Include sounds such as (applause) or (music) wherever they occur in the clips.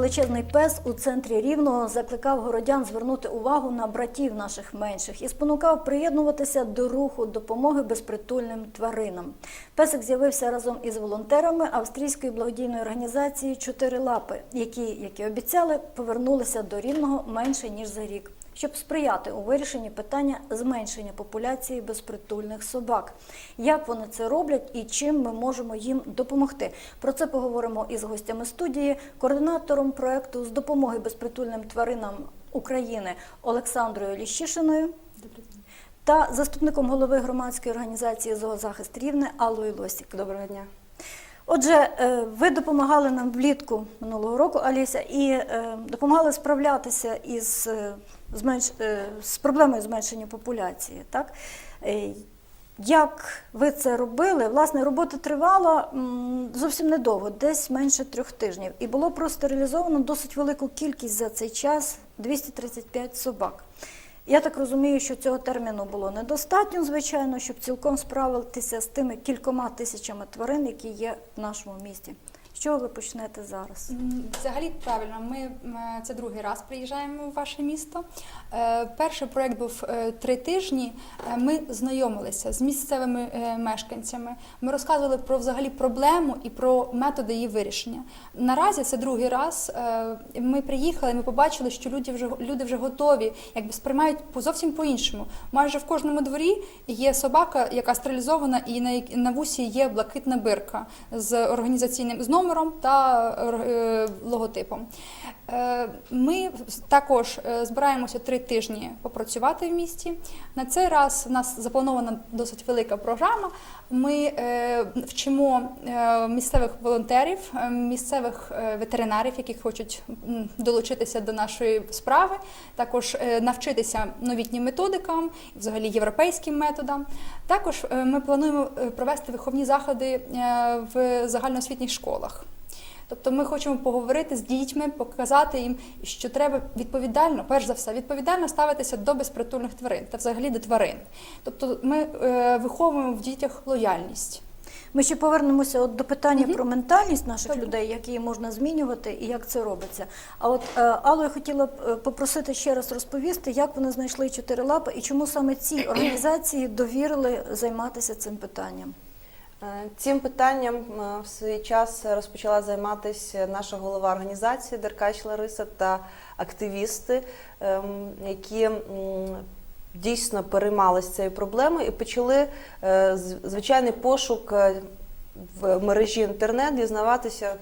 Величезний пес у центрі Рівного закликав городян звернути увагу на братів наших менших і спонукав приєднуватися до руху допомоги безпритульним тваринам. Песик з'явився разом із волонтерами австрійської благодійної організації Чотири лапи, які, як і обіцяли, повернулися до Рівного менше ніж за рік. Щоб сприяти у вирішенні питання зменшення популяції безпритульних собак, як вони це роблять і чим ми можемо їм допомогти. Про це поговоримо із гостями студії, координатором проекту з допомоги безпритульним тваринам України Олександрою Ліщишиною та заступником голови громадської організації Зоозахист Рівне Аллою Лосік. Доброго дня. Отже, е, ви допомагали нам влітку минулого року, Аліся, і е, допомагали справлятися із, е, зменш... е, з проблемою зменшення популяції. Так? Е, Як ви це робили? Власне, робота тривала зовсім недовго, десь менше трьох тижнів. І було простерилізовано досить велику кількість за цей час 235 собак. Я так розумію, що цього терміну було недостатньо, звичайно, щоб цілком справитися з тими кількома тисячами тварин, які є в нашому місті. Чого ви почнете зараз? Взагалі правильно, ми це другий раз приїжджаємо в ваше місто. Е, Перший проєкт був е, три тижні. Е, Ми знайомилися з місцевими мешканцями. Ми розказували про взагалі проблему і про методи її вирішення. Наразі це другий раз. Ми приїхали, ми побачили, що люди вже люди вже готові, якби сприймають по зовсім по-іншому. Майже в кожному дворі є собака, яка стерилізована, і на вусі є блакитна бирка з організаційним з номером та е, логотипом. Е, Ми також е, збираємося три тижні попрацювати в місті. На цей раз у нас запланована досить велика програма. Ми е, вчимо е, місцевих волонтерів, е, місцевих ветеринарів, які хочуть долучитися до нашої справи, також навчитися новітнім методикам, взагалі європейським методам. Також ми плануємо провести виховні заходи в загальноосвітніх школах. Тобто ми хочемо поговорити з дітьми, показати їм, що треба відповідально, перш за все, відповідально ставитися до безпритульних тварин та взагалі до тварин. Тобто ми е, виховуємо в дітях лояльність. Ми ще повернемося от до питання Мгм. про ментальність наших Добре. людей, як її можна змінювати і як це робиться. А от е, Алло, я хотіла б е, попросити ще раз розповісти, як вони знайшли чотири лапи і чому саме ці (clears throat) організації довірили займатися цим питанням. Е, Цим питанням е, в свій час розпочала займатися наша голова організації Деркач Лариса та активісти, ем, які дійсно переймалися цією проблемою і почали е, звичайний пошук в мережі інтернет, дізнаватися,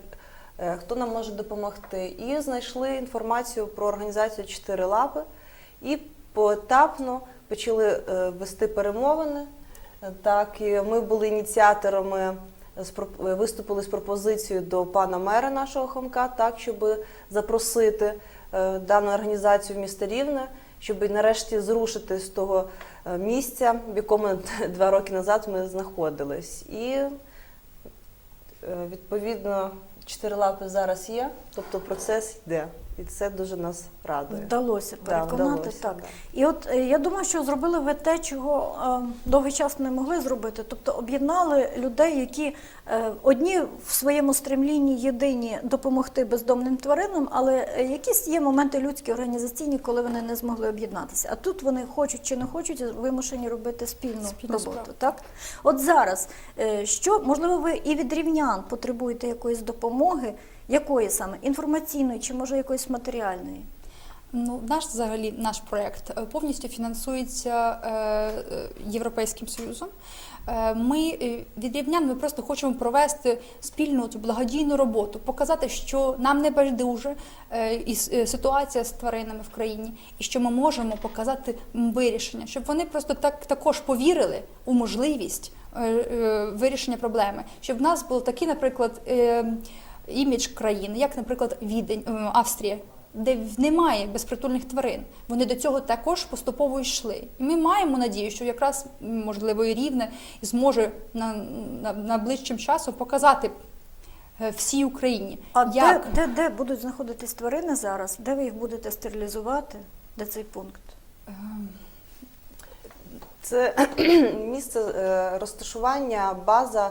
хто нам може допомогти. І знайшли інформацію про організацію Чотири лапи і поетапно почали вести перемовини. Так, і ми були ініціаторами, виступили з пропозицією до пана мера нашого Хомка, так, щоб запросити е, дану організацію в місто Рівне, щоб нарешті зрушити з того е, місця, в якому (laughs) два роки назад ми знаходились. І е, відповідно чотири лапи зараз є, тобто процес йде. І це дуже нас радує. Вдалося Да, переконати вдалося, так. да. І от е, я думаю, що зробили ви те, чого е, довгий час не могли зробити. Тобто об'єднали людей, які е, одні в своєму стремлінні єдині допомогти бездомним тваринам, але якісь є моменти людські організаційні, коли вони не змогли об'єднатися. А тут вони хочуть чи не хочуть, вимушені робити спільну, Спільну роботу. справу. Так, от зараз що можливо, ви і від рівнян потребуєте якоїсь допомоги, якої саме інформаційної чи може якоїсь матеріальної? Ну, наш взагалі наш проект е, повністю фінансується е, е, Європейським Союзом. Ми від рівнян ми просто хочемо провести спільну цю благодійну роботу, показати, що нам не байдуже і ситуація з тваринами в країні, і що ми можемо показати вирішення, щоб вони просто так також повірили у можливість вирішення проблеми, щоб в нас був такий, наприклад, імідж країни, як, наприклад, Відень, е, Австрія де немає безпритульних тварин. Вони до цього також поступово йшли. І ми маємо надію, що якраз можливо і рівне зможе на, на, найближчим часом показати е, всій Україні, А як де, де, де будуть знаходитись тварини зараз? Де ви їх будете стерилізувати? Де цей пункт? Ем, Це (clears throat) місце е, розташування, база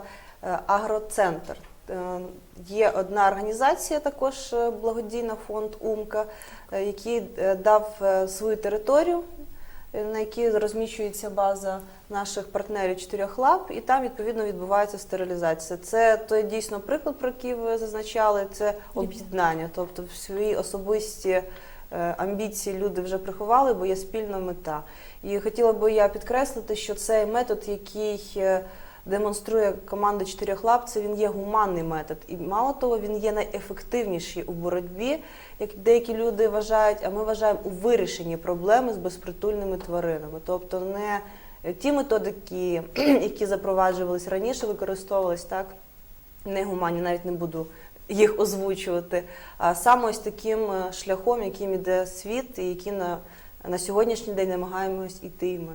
агроцентр. Е, Є одна організація, також е, благодійна фонд Умка, е, який дав свою територію, на якій розміщується база наших партнерів чотирьох лап, і там відповідно відбувається стерилізація. Це той дійсно приклад, про який ви зазначали, це об'єднання, тобто в свої особисті амбіції люди вже приховали, бо є спільна мета. І хотіла би я підкреслити, що цей метод, який демонструє команда чотирьох лап, це він є гуманний метод. І мало того, він є найефективніший у боротьбі, як деякі люди вважають, а ми вважаємо у вирішенні проблеми з безпритульними тваринами. Тобто не ті методики, (clears throat) які запроваджувались раніше, використовувались так негуманні, навіть не буду їх озвучувати. А саме ось таким е, шляхом, яким іде світ, і яким на, на сьогоднішній день намагаємось іти ми.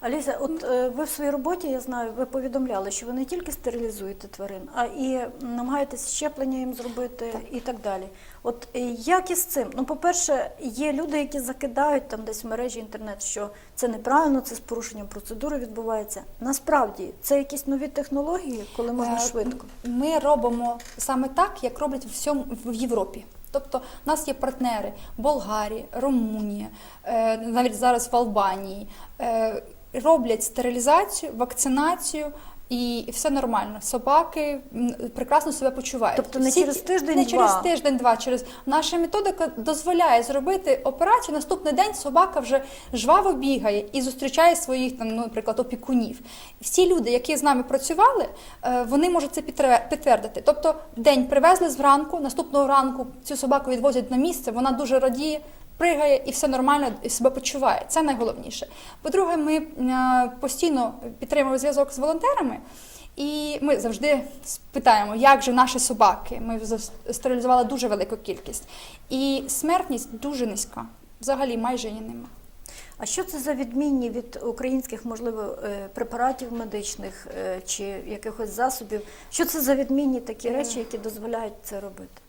Аліса, от е, ви в своїй роботі, я знаю, ви повідомляли, що ви не тільки стерилізуєте тварин, а і намагаєтесь щеплення їм зробити і так далі. От е, як із цим? Ну, по-перше, є люди, які закидають там десь в мережі інтернет, що це неправильно, це з порушенням процедури відбувається. Насправді це якісь нові технології, коли можна Е, швидко. Ми робимо саме так, як роблять в всьому в Європі. Тобто в нас є партнери Болгарія, Румунія, е, навіть зараз в Албанії. Е, Роблять стерилізацію, вакцинацію. І все нормально. Собаки прекрасно себе почувають. Тобто не Всі через тиждень, не два? через тиждень-два. Через наша методика дозволяє зробити операцію. Наступний день собака вже жваво бігає і зустрічає своїх там, ну, наприклад, опікунів. Всі люди, які з нами працювали, е, вони можуть це підтвердити. Тобто, день привезли зранку, наступного ранку цю собаку відвозять на місце. Вона дуже радіє. Пригає і все нормально і себе почуває. Це найголовніше. По-друге, ми е, постійно підтримуємо зв'язок з волонтерами, і ми завжди питаємо, як же наші собаки. Ми стерилізували дуже велику кількість. І смертність дуже низька. Взагалі майже її нема. А що це за відмінні від українських, можливо, е, препаратів медичних е, чи якихось засобів? Що це за відмінні такі речі, які дозволяють це робити?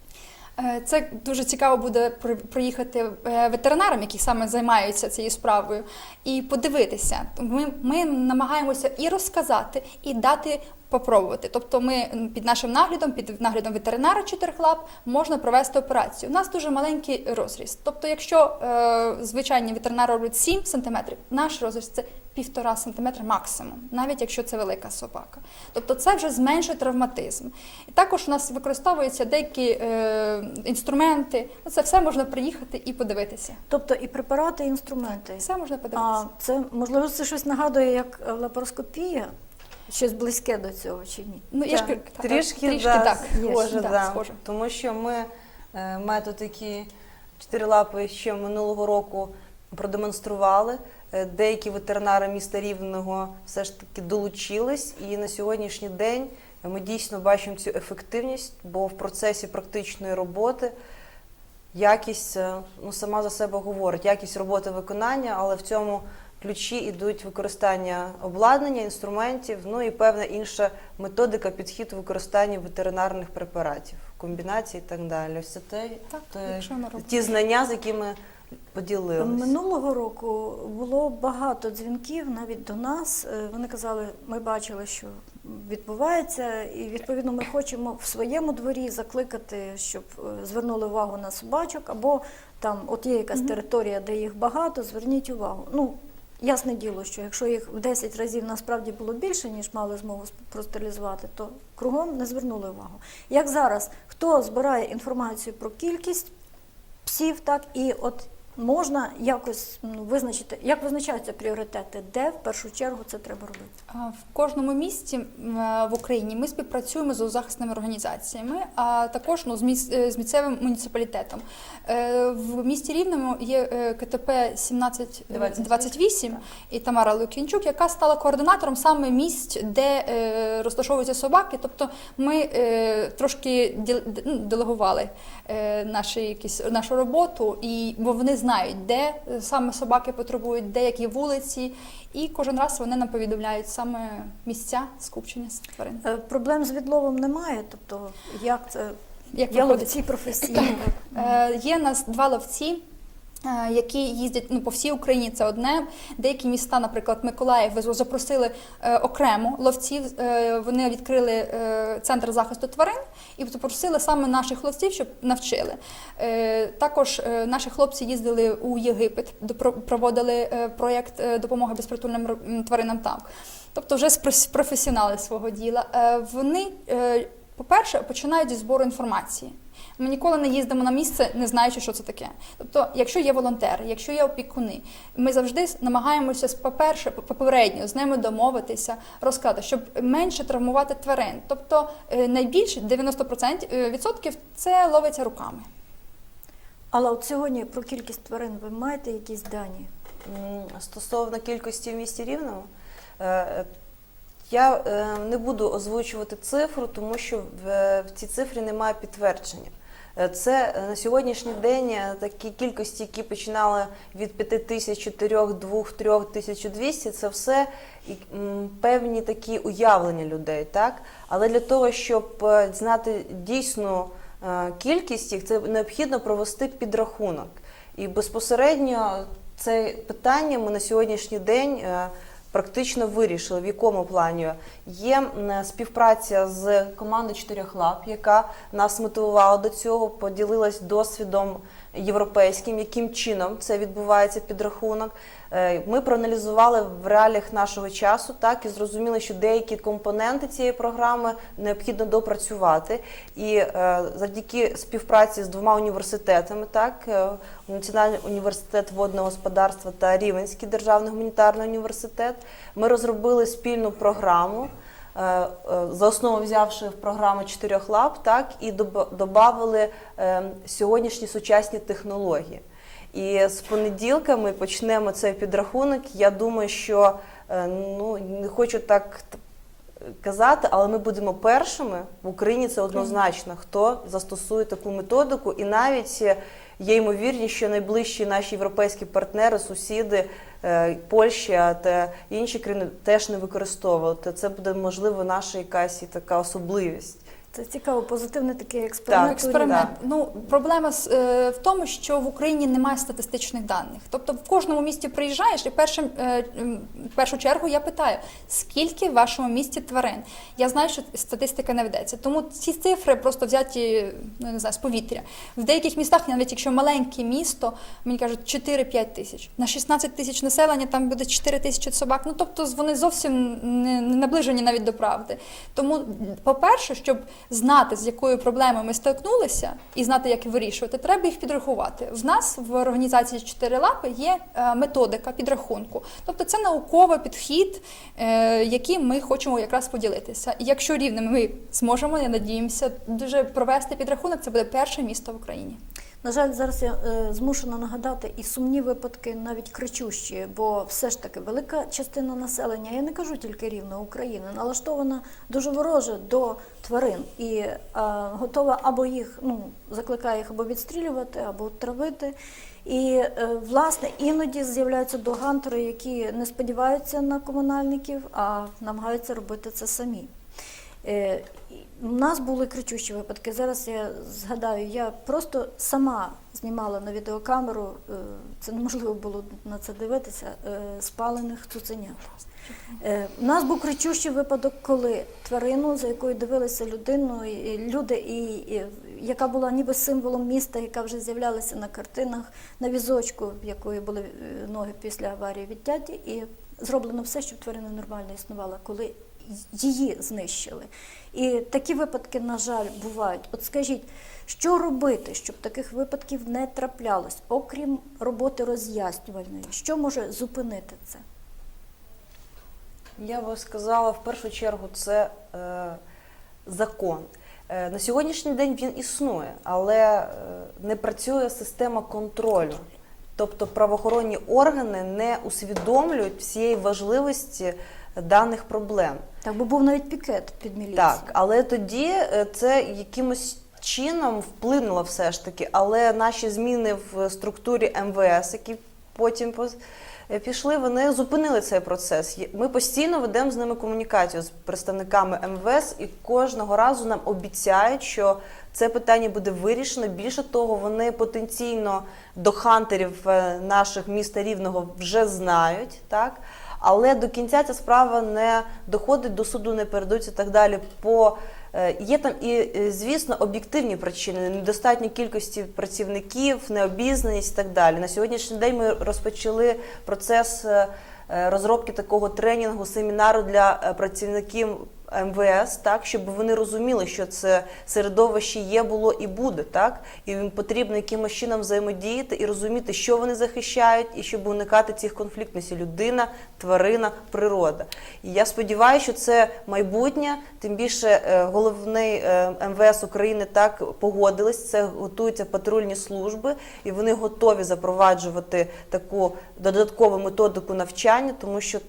Е, Це дуже цікаво буде при- приїхати е, ветеринарам, які саме займаються цією справою, і подивитися. Ми, ми намагаємося і розказати, і дати попробувати. Тобто, ми під нашим наглядом, під наглядом ветеринара чотирихлап можна провести операцію. У нас дуже маленький розріз. Тобто, якщо е, звичайні ветеринари роблять 7 см, наш розріз це півтора сантиметра максимум, навіть якщо це велика собака. Тобто це вже зменшує травматизм. І також у нас використовуються деякі е, інструменти. Ну, Це все можна приїхати і подивитися. Тобто і препарати, і інструменти. Все можна подивитися. А це можливо це щось нагадує як лапароскопія? Щось близьке до цього чи ні? Ну, я ж Так, так, трішки, трішки да, так. схоже, Да, да. схоже. Тому що ми е, метод, який чотири лапи ще минулого року продемонстрували. Е, Деякі ветеринари міста Рівного все ж таки долучились, і на сьогоднішній день ми дійсно бачимо цю ефективність, бо в процесі практичної роботи якість е, ну, сама за себе говорить, якість роботи виконання, але в цьому ключі йдуть використання обладнання, інструментів, ну і певна інша методика, підхід у використанні ветеринарних препаратів, комбінацій і так далі. Це те, Так, те- ті знання, з якими поділилися. Минулого року було багато дзвінків навіть до нас. Е, Вони казали, ми бачили, що відбувається, і відповідно ми хочемо в своєму дворі закликати, щоб е, звернули увагу на собачок, або там, от є якась територія, де їх багато, зверніть увагу. Ну, ясне діло, що якщо їх в 10 разів насправді було більше, ніж мали змогу простерилізувати, то кругом не звернули увагу. Як зараз, хто збирає інформацію про кількість псів, так і от можна якось ну, визначити, як визначаються пріоритети, де в першу чергу це треба робити. В кожному місті е, в Україні ми співпрацюємо з зоозахисними організаціями, а також ну, з, е, з місцевим муніципалітетом. Е, В місті Рівному є КТП 1728 і Тамара Лукінчук, яка стала координатором саме місць, де розташовуються собаки. Тобто ми трошки ну, делегували наші, якісь, нашу роботу, і, бо вони знають, де е, саме собаки потребують, де які вулиці. І кожен раз вони нам повідомляють саме місця скупчення тварин. Е, Проблем з відловом немає, тобто як це Як є ловці професійні. Е, Є нас два ловці, Які їздять ну по всій Україні, це одне. Деякі міста, наприклад, Миколаїв, запросили е, окремо ловців. Е, вони відкрили е, центр захисту тварин і попросили саме наших хлопців, щоб навчили. Е, також е, наші хлопці їздили у Єгипет, проводили е, проєкт допомоги безпритульним тваринам там. Тобто, вже професіонали свого діла. Вони, по-перше, починають зі збору інформації. Ми ніколи не їздимо на місце, не знаючи, що це таке. Тобто, якщо є волонтери, якщо є опікуни, ми завжди намагаємося, по-перше, попередньо з ними домовитися, розказати, щоб менше травмувати тварин. Тобто е, найбільше 90% е, відсотків це ловиться руками. Але от сьогодні про кількість тварин ви маєте якісь дані? Стосовно кількості в місті Рівному, е, я не буду озвучувати цифру, тому що в цій цифрі немає підтвердження. Е, Це е, на сьогоднішній день е, такі кількості, які починали від 5 тисяч 4, 2, 3, 1200, це все певні такі уявлення людей, так? Але для того, щоб знати дійсну кількість їх, це необхідно провести підрахунок. І безпосередньо це питання ми на сьогоднішній день практично вирішили. В якому плані є співпраця з командою чотирьох лап, яка нас мотивувала до цього, поділилась досвідом європейським, яким чином це відбувається підрахунок. Е, Ми проаналізували в реаліях нашого часу, так і зрозуміли, що деякі компоненти цієї програми необхідно допрацювати. І е, завдяки співпраці з двома університетами, так е, Національний університет водного господарства та Рівенський державний гуманітарний університет, ми розробили спільну програму. Е, е, За основу взявши в програму чотирьох лап, так і додали сьогоднішні сучасні технології. І з понеділка ми почнемо цей підрахунок. Я думаю, що е, ну не хочу так казати, але ми будемо першими в Україні. Це однозначно, хто застосує таку методику, і навіть е, є ймовірність, що найближчі наші європейські партнери, сусіди. е, Польща та інші країни теж не використовувати. Це буде можливо наша якась і така особливість. Це цікаво, позитивний такий експеримент. Так, Експеримент. Ну проблема е, в тому, що в Україні немає статистичних даних. Тобто, в кожному місті приїжджаєш, і першим е, в першу чергу я питаю, скільки в вашому місті тварин? Я знаю, що статистика не ведеться. Тому ці цифри просто взяті ну не знаю, з повітря. В деяких містах, навіть якщо маленьке місто, мені кажуть 4-5 тисяч. На 16 тисяч населення там буде 4 тисячі собак. Ну тобто вони зовсім не, не наближені навіть до правди. Тому, по-перше, щоб знати, з якою проблемою ми стикнулися, і знати, як вирішувати, треба їх підрахувати. В нас в організації «Чотири лапи є е, методика підрахунку. Тобто це науковий підхід, е, яким ми хочемо якраз поділитися. І якщо рівно ми зможемо, я надіємося, дуже провести підрахунок, це буде перше місто в Україні. На жаль, зараз я е, змушена нагадати і сумні випадки, навіть кричущі, бо все ж таки велика частина населення, я не кажу тільки рівно України, налаштована дуже вороже до тварин і е, готова або їх ну закликає їх або відстрілювати, або травити. І е, власне іноді з'являються догантери, які не сподіваються на комунальників, а намагаються робити це самі. Е, У нас були кричущі випадки. Зараз я згадаю, я просто сама знімала на відеокамеру, е, це неможливо було на це дивитися, е, спалених цуценят. У нас був кричущий випадок, коли тварину, за якою дивилися людину, люди, і, і, яка була ніби символом міста, яка вже з'являлася на картинах, на візочку, в якої були ноги після аварії відтяті, і зроблено все, щоб тварина нормально існувала, коли її знищили. І такі випадки, на жаль, бувають. От скажіть, що робити, щоб таких випадків не траплялось, окрім роботи роз'яснювальної? Що може зупинити це? Я би сказала, в першу чергу, це е, закон. Е, на сьогоднішній день він існує, але е, не працює система контролю. Тобто правоохоронні органи не усвідомлюють всієї важливості даних проблем. Так, бо був навіть пікет під міліцією. Так, але тоді е, це якимось чином вплинуло все ж таки. Але наші зміни в структурі МВС, які потім е, пішли, вони зупинили цей процес. Ми постійно ведемо з ними комунікацію з представниками МВС, і кожного разу нам обіцяють, що це питання буде вирішено. Більше того, вони потенційно до хантерів е, наших міста Рівного вже знають, так. Але до кінця ця справа не доходить до суду, не передаються так далі. По е, є там і, е, звісно, об'єктивні причини, недостатньої кількості працівників, необізнаність і так далі. На сьогоднішній день ми розпочали процес е, розробки такого тренінгу, семінару для працівників МВС, так щоб вони розуміли, що це середовище є, було і буде, так і їм потрібно якимось чином взаємодіяти і розуміти, що вони захищають, і щоб уникати цих конфліктностей людина, тварина, природа. І я сподіваюся, що це майбутнє. Тим більше е, головний е, МВС України так погодились. Це готуються патрульні служби, і вони готові запроваджувати таку додаткову методику навчання, тому що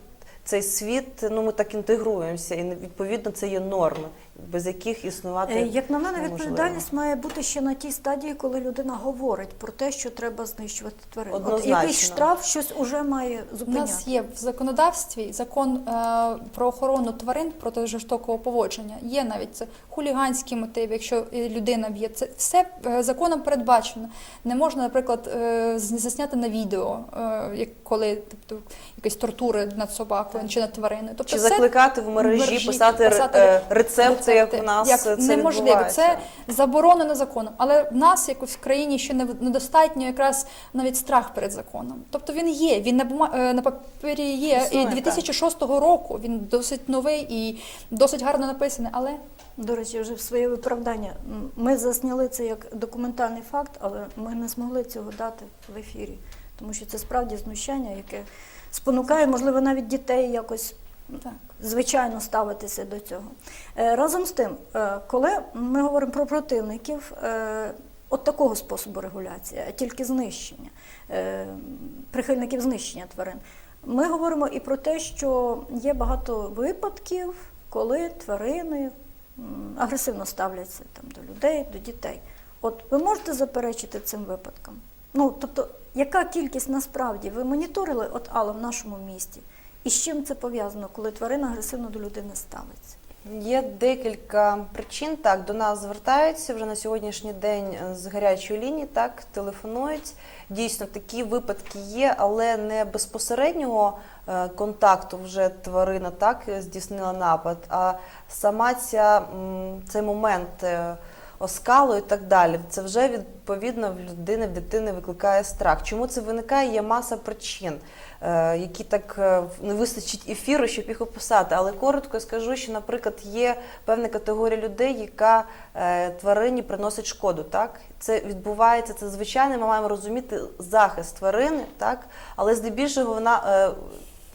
цей світ, ну ми так інтегруємося, і відповідно це є норми, без яких існувати Е, Як на мене, відповідальність має бути ще на тій стадії, коли людина говорить про те, що треба знищувати тварин. От якийсь штраф щось уже має У нас є в законодавстві закон е, про охорону тварин проти жорстокого поводження. Є навіть це хуліганські мотиви, якщо е, людина б'є. Це все е, законом передбачено. Не можна, наприклад, е, засняти на відео, е, як коли тобто якісь тортури над собакою чи над твариною. Тобто Чи все закликати в мережі, писати ре- е, рецепти, як у нас це неможливо. Це заборонено законом. Але в нас якось в країні ще недостатньо якраз навіть страх перед законом. Тобто він є, він на бума е, на папері є Існує, і 2006 року. Він досить новий і досить гарно написаний. Але До речі, вже в своє виправдання. Ми засняли це як документальний факт, але ми не змогли цього дати в ефірі, тому що це справді знущання, яке спонукає, можливо, навіть дітей якось так. Звичайно ставитися до цього. Е, Разом з тим, е, коли ми говоримо про противників, е, от такого способу регуляції, а тільки знищення, прихильників знищення тварин, ми говоримо і про те, що є багато випадків, коли тварини агресивно ставляться там, до людей, до дітей. От ви можете заперечити цим випадкам? Ну, тобто, яка кількість насправді ви моніторили от Алла в нашому місті? І з чим це пов'язано, коли тварина агресивно до людини ставиться? Є декілька причин. Так, до нас звертаються вже на сьогоднішній день е, з гарячої лінії, так, телефонують. Дійсно, такі випадки є, але не безпосереднього е, контакту вже тварина так здійснила напад, а сама ця, цей момент е, оскалу і так далі. Це вже відповідно в людини, в дитини викликає страх. Чому це виникає? Є маса причин, е, які так е, не вистачить ефіру, щоб їх описати. Але коротко скажу, що, наприклад, є певна категорія людей, яка е, тварині приносить шкоду. Так, це відбувається, це звичайно. Ми маємо розуміти захист тварини, так, але здебільшого вона.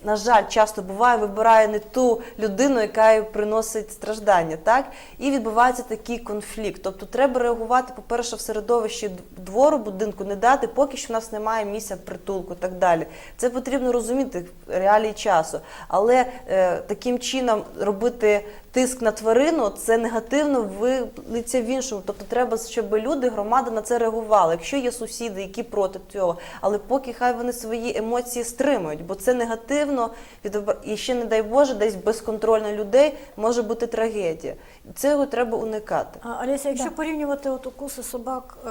На жаль, часто буває, вибирає не ту людину, яка приносить страждання, так? І відбувається такий конфлікт. Тобто треба реагувати, по-перше, в середовищі двору, будинку, не дати, поки що в нас немає місця притулку так далі. Це потрібно розуміти в реалії часу. Але е, таким чином робити тиск на тварину, це негативно вилиться в іншому. Тобто треба, щоб люди, громада на це реагували. Якщо є сусіди, які проти цього, але поки хай вони свої емоції стримують, бо це негативно і ще не дай Боже, десь безконтрольно людей може бути трагедія. Цього треба уникати. А, Аліся, якщо Да. порівнювати от укуси собак е,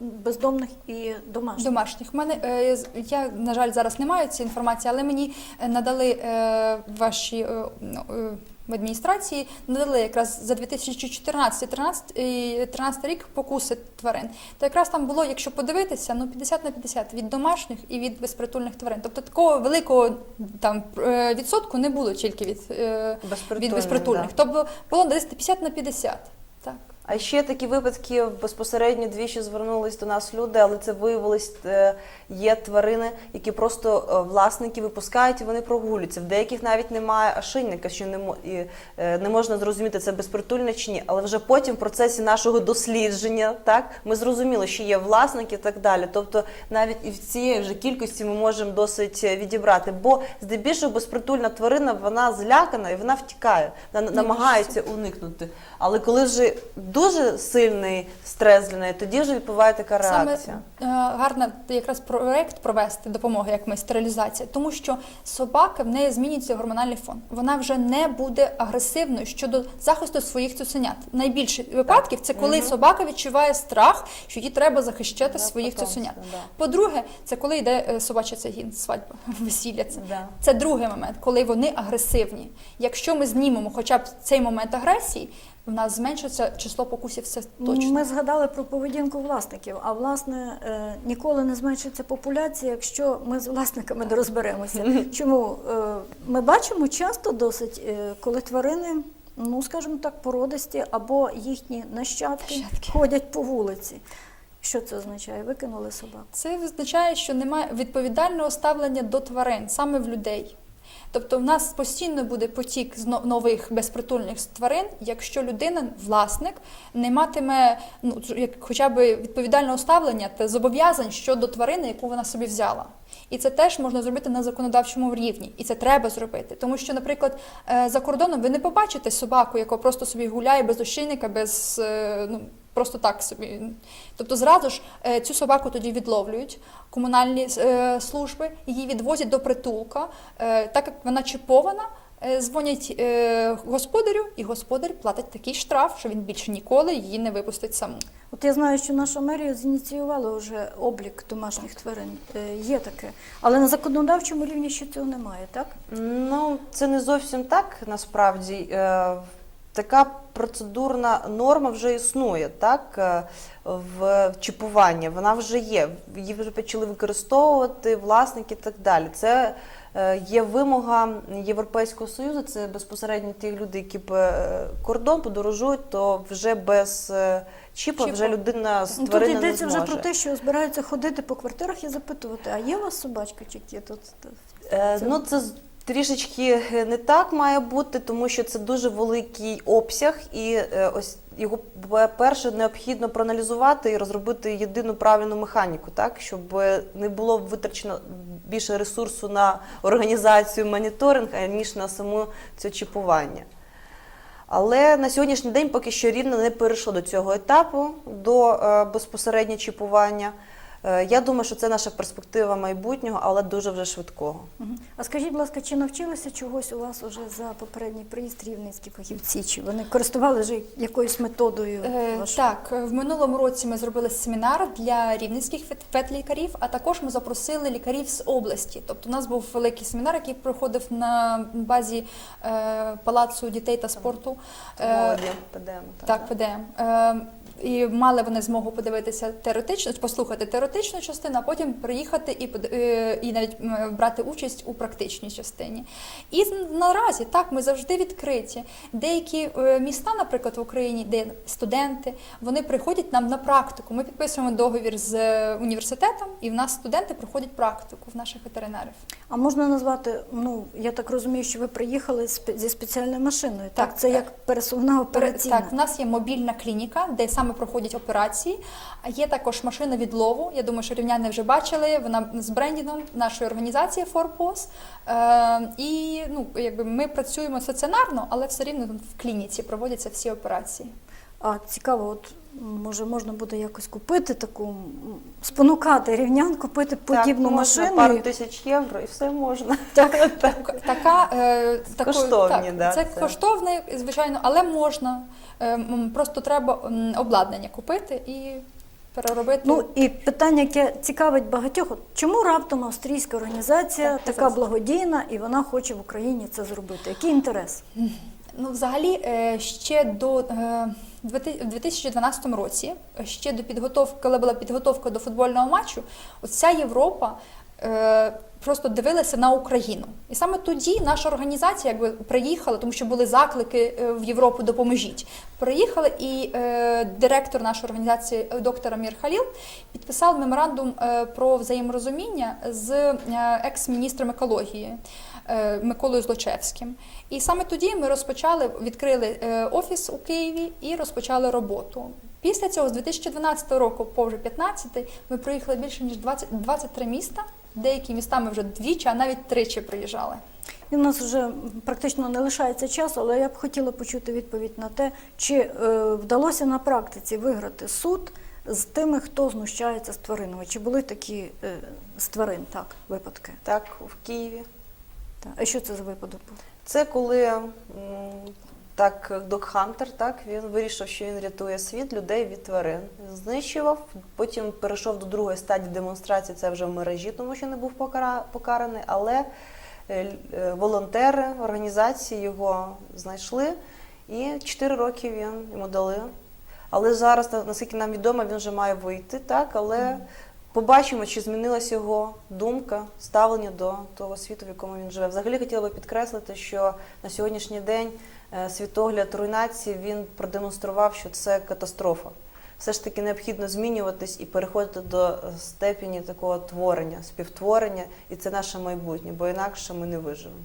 бездомних і домашніх, Домашніх. Мене е, я на жаль зараз не маю цієї інформації, але мені е, надали ваші ну, в адміністрації надали якраз за 2014-13 і 13 рік покуси тварин. То якраз там було, якщо подивитися, ну 50 на 50 від домашніх і від безпритульних тварин. Тобто такого великого там е, відсотку не було тільки від, безпритульних. від безпритульних. да. Тобто було десь 50 на 50. Так. А ще такі випадки безпосередньо двічі звернулись до нас люди, але це виявилось, е, є тварини, які просто е, власники випускають і вони прогулюються. В деяких навіть немає ошейника, що не і, е, не можна зрозуміти, це безпритульне чи ні. Але вже потім в процесі нашого дослідження, так ми зрозуміли, що є власники і так далі. Тобто навіть і в цієї вже кількості ми можемо досить відібрати. Бо здебільшого безпритульна тварина вона злякана і вона втікає, вона намагається уникнути. Але коли вже дуже сильний стрес для неї, тоді вже відбуває така реакція. е, гарно якраз проект провести допомоги, як ми стерилізація, тому що собака в неї змінюється гормональний фон. Вона вже не буде агресивною щодо захисту своїх цуценят. Найбільше випадків це коли собака відчуває страх, що їй треба захищати Да, своїх цуценят. да. По-друге, це коли йде е, собачий загін, свадьба, (laughs) весілля. Це. Да. це другий момент, коли вони агресивні. Якщо ми знімемо хоча б цей момент агресії, в нас зменшиться число покусів. Це точно. Ми згадали про поведінку власників, а власне е, ніколи не зменшиться популяція, якщо ми з власниками не розберемося. (laughs) Чому Е, ми бачимо часто досить, е, коли тварини, ну скажімо так, породисті або їхні нащадки, Нащадки. ходять по вулиці. Що це означає? Викинули собаку. Це означає, що немає відповідального ставлення до тварин, саме в людей. Тобто в нас постійно буде потік з нових безпритульних тварин, якщо людина, власник, не матиме ну, як хоча б відповідального ставлення та зобов'язань щодо тварини, яку вона собі взяла. І це теж можна зробити на законодавчому рівні, і це треба зробити. Тому що, наприклад, е, за кордоном ви не побачите собаку, яка просто собі гуляє без ошейника, без е, ну. Просто так собі. Тобто зразу ж е, цю собаку тоді відловлюють комунальні е, служби, її відвозять до притулка. Е, так як вона чіпована, дзвонять господарю, і господар платить такий штраф, що він більше ніколи її не випустить саму. От я знаю, що наша мерія зініціювала вже облік домашніх тварин. Е, Є таке. Але на законодавчому рівні ще цього немає, так? Ну, це не зовсім так насправді. Така процедурна норма вже існує, так? е, В чіпування. Вона вже є. Її вже почали використовувати власники і так далі. Це е, є вимога Європейського Союзу, це безпосередньо ті люди, які по е, кордон подорожують, то вже без чіпа Чіпу. вже людина з Ну, Тут твариною не йдеться вже про те, що збираються ходити по квартирах і запитувати, а є у вас собачка чи є тут? Це- Ну, це трішечки е, не так має бути, тому що це дуже великий обсяг, і е, ось його перше необхідно проаналізувати і розробити єдину правильну механіку, так щоб не було витрачено більше ресурсу на організацію моніторинг, ніж на саму це чіпування. Але на сьогоднішній день поки що рівно не перейшло до цього етапу, до е, безпосередньо чіпування. Е, я думаю, що це наша перспектива майбутнього, але дуже вже швидкого. А скажіть, будь ласка, чи навчилися чогось у вас уже за попередній приїзд рівненські фахівці? Чи вони користували вже якоюсь методою? Е, вашою? так, в минулому році ми зробили семінар для рівненських ветлікарів, а також ми запросили лікарів з області. Тобто, у нас був великий семінар, який проходив на базі е, палацу дітей та спорту. Молоді, підемо, Так, ПДМ. І мали вони змогу подивитися теоретично, послухати теоретичну частину, а потім приїхати і е, і навіть брати участь у практичній частині. І наразі так ми завжди відкриті. Деякі е, міста, наприклад, в Україні, де студенти, вони приходять нам на практику. Ми підписуємо договір з е, університетом, і в нас студенти проходять практику в наших ветеринарів. А можна назвати, ну я так розумію, що ви приїхали зі спеціальною машиною. Так, Так, це е, як пересувна операційна. Так, в нас є мобільна клініка, де саме проходять операції. А є також машина відлову. Я думаю, що рівняни вже бачили. Вона з брендінгом нашої організації Форпос. Е, і ну, якби ми працюємо стаціонарно, але все рівно в клініці проводяться всі операції. А цікаво, от може можна буде якось купити таку, спонукати рівнян, купити подібну так, можна машину. пару тисяч євро і все можна. Так, (laughs) Така, така, е, такої- Коштовні, так, да, це, це. коштовне, звичайно, але можна. Е, м, просто треба обладнання купити і переробити. Ну і питання, яке цікавить багатьох, чому раптом австрійська організація Так, така благодійна і вона хоче в Україні це зробити? Який інтерес? Ну, взагалі, е, ще до е, в 2012 році, е, ще до підготовки, коли була підготовка до футбольного матчу, вся Європа просто дивилася на Україну. І саме тоді наша організація якби приїхала, тому що були заклики е, в Європу допоможіть. Приїхали, і е, директор нашої організації, е, доктор Амір Халіл, підписав меморандум е, про взаєморозуміння з екс-міністром екології. Миколою Злочевським. І саме тоді ми розпочали, відкрили офіс у Києві і розпочали роботу. Після цього, з 2012 року по вже 2015, ми проїхали більше ніж 20, 23 міста. Деякі міста ми вже двічі, а навіть тричі приїжджали. І в нас вже практично не лишається часу, але я б хотіла почути відповідь на те, чи е, вдалося на практиці виграти суд з тими, хто знущається з тваринами. Чи були такі е, з тварин так, випадки? Так, в Києві. Так. А що це за випадок був? Це коли м, так Докхантер, так він вирішив, що він рятує світ людей від тварин. Знищував, потім перейшов до другої стадії демонстрації. Це вже в мережі, тому що не був покараний. Але е, е, волонтери організації його знайшли, і 4 роки він йому дали. Але зараз, на- наскільки нам відомо, він вже має вийти, так, але побачимо, чи змінилася його думка, ставлення до того світу, в якому він живе. Взагалі хотіла би підкреслити, що на сьогоднішній день світогляд руйнації він продемонстрував, що це катастрофа. Все ж таки необхідно змінюватись і переходити до е, степені такого творення, співтворення, і це наше майбутнє, бо інакше ми не виживемо.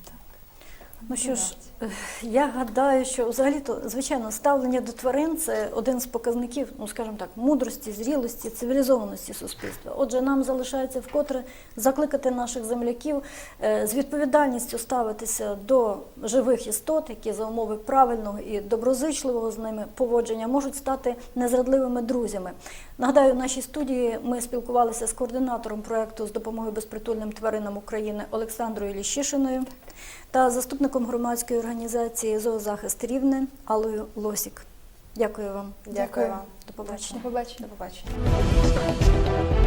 Ну що ж, е, я гадаю, що взагалі-то, звичайно, ставлення до тварин це один з показників, ну скажімо так, мудрості, зрілості, цивілізованості суспільства. Отже, нам залишається вкотре закликати наших земляків е, з відповідальністю ставитися до живих істот, які за умови правильного і доброзичливого з ними поводження можуть стати незрадливими друзями. Нагадаю, в нашій студії ми спілкувалися з координатором проекту з допомоги безпритульним тваринам України Олександрою Ліщишиною та заступником громадської організації Зоозахист Рівне Аллою Лосік. Дякую вам. Дякую, вам. До побачення. До побачення. До побачення.